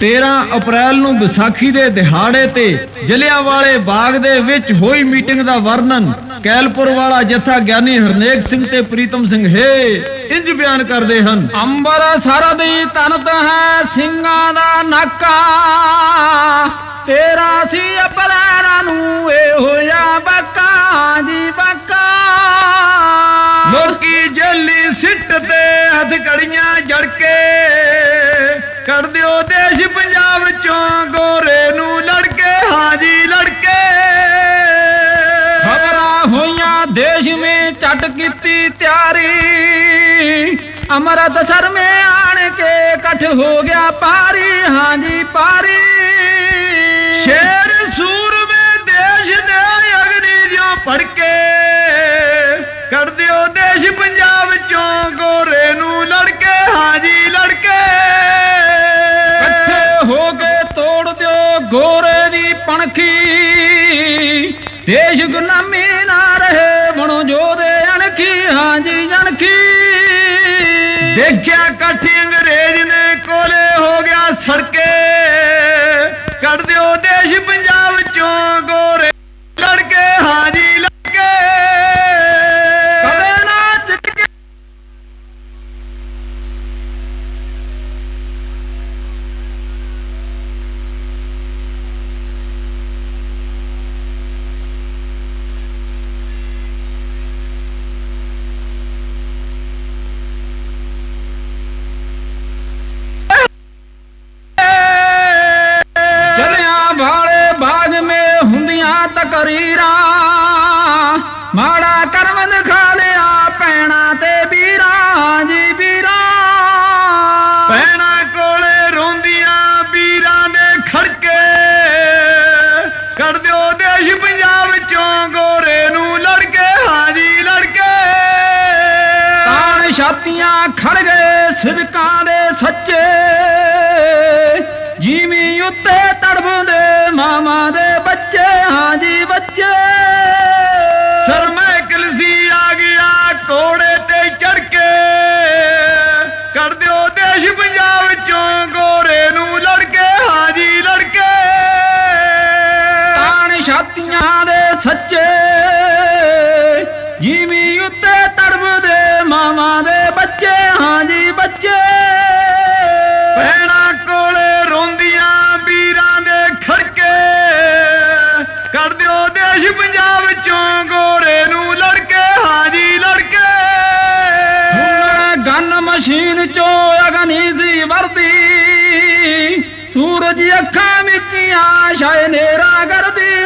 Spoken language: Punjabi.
13 ਅਪ੍ਰੈਲ ਨੂੰ ਵਿਸਾਖੀ ਦੇ ਦਿਹਾੜੇ ਤੇ ਜਲਿਆਂਵਾਲੇ ਬਾਗ ਦੇ ਵਿੱਚ ਹੋਈ ਮੀਟਿੰਗ ਦਾ ਵਰਣਨ ਕੈਲਪੁਰ ਵਾਲਾ ਜਥਾ ਗਿਆਨੀ ਹਰਨੇਕ ਸਿੰਘ ਤੇ ਪ੍ਰੀਤਮ ਸਿੰਘ ਹੈ ਇੰਜ ਬਿਆਨ ਕਰਦੇ ਹਨ। ਅੰਬਰ ਸਰਦੀ ਤਨਤ ਹੈ ਸਿੰਘਾਂ ਦਾ ਨਾਕਾ ਤੇਰਾ ਸੀ ਅਪਰਾਰਾਂ ਨੂੰ ਇਹ ਹੋਇਆ ਬੱਕਾ ਜੀ ਬੱਕਾ। ਲੋਕੀ ਜੱਲੀ ਸਿੱਟ ਤੇ ਹੱਥ ਕੜੀਆਂ ਜੜ ਕੇ ਕੱਢ ਦਿਓ ਦੇਸ਼ ਪੰਜਾਬ ਚੋਂ ਗੋਰੇ ਨੂੰ ਲੜਕੇ ਹਾਂਜੀ ਲੜਕੇ। ਖਬਰਾਂ ਹੋਈਆਂ ਦੇਸ਼ ਮੇ ਚੱਟ ਕੀਤੀ ਤਿਆਰੀ। ਅਮਰਤ ਮੇ ਆਣ ਕੇ ਇਕੱਠ ਹੋ ਗਿਆ ਪਾਰੀ ਹਾਂਜੀ ਪਾਰੀ। ਸ਼ੇਰ ਸੂਰਮੇ ਦੇਸ਼ ਦੇ ਅਗਨੀ ਜਿਉ ਫੜਕੇ ਕੱਢ ਦਿਓ ਦੇਸ਼ ਪੰਜਾਬ ਚੋਂ ਗੋਰੇ ਨੂੰ ਲੜਕੇ ਹਾਂਜੀ ਲੜਕੇ। ਪਣਖੀ ਦੇਸ਼ ਗੁਲਾਮੀ ਨਾ ਰਹੇ ਬਣੋ ਜੋਦੇ ਅਣਖੀ ਹਾਂਜੀ ਅਣਖੀ ਦੇਖਿਆ ਕਾਠੀ ਅੰਗਰੇਜ਼ ਨੇ ਕੋਲੇ ਹੋ ਗਿਆ ਸੜਕੇ, ਕੱਢ ਦਿਓ ਦੇਸ਼ ਪੰਜਾਬ ਤਕਰੀਰਾਂ ਮਾੜਾ ਕਰਮ ਦਿਖਾ ਲਿਆ ਪੈਣਾ ਤੇ ਵੀਰਾਂ ਜੀ ਵੀਰਾਂ। ਪੈਣਾ ਕੋਲੇ ਰੋਂਦੀਆਂ ਵੀਰਾਂ ਦੇ ਖੜਕੇ। ਕੱਢ ਦਿਓ ਦੇਸ਼ ਪੰਜਾਬ ਚੋਂ ਗੋਰੇ ਨੂੰ ਲੜਕੇ ਹਾਂਜੀ ਲੜਕੇ। ਤਾਣ ਛਾਤੀਆਂ ਖੜ ਗਏ ਸਿਦਕਾਂ ਦੇ ਸੱਚੇ। ਜੀਵੀ ਉੱਤੇ ਤੜਫਦੇ ਮਾਮਾ ਦੇ ਬੱਚੇ ਹਾਂਜੀ ਤਾਣ ਦੇ ਸੱਚੇ, ਜੀਵੀ ਉੱਤੇ ਤੜਫਦੇ ਮਾਵਾਂ ਦੇ ਬੱਚੇ ਹਾਂਜੀ ਬੱਚੇ। ਪੈਣਾ ਕੋਲੇ ਰੋਂਦੀਆਂ ਵੀਰਾਂ ਦੇ ਖੜਕੇ ਕੱਢ ਦਿਓ ਦੇਸ਼ ਪੰਜਾਬ ਚੋਂ ਗੋਰੇ ਨੂੰ ਲੜਕੇ ਹਾਂਜੀ ਲੜਕੇ। ਗਨ ਮਸ਼ੀਨ ਚੋਂ ਅਗਨੀ ਦੀ ਵਰਦੀ, ਸੂਰਜ ਅੱਖਾਂ ਮਿੱਟੀਆਂ ਸ਼ਾਇ ਨੇਰਾ ਕਰਦੀ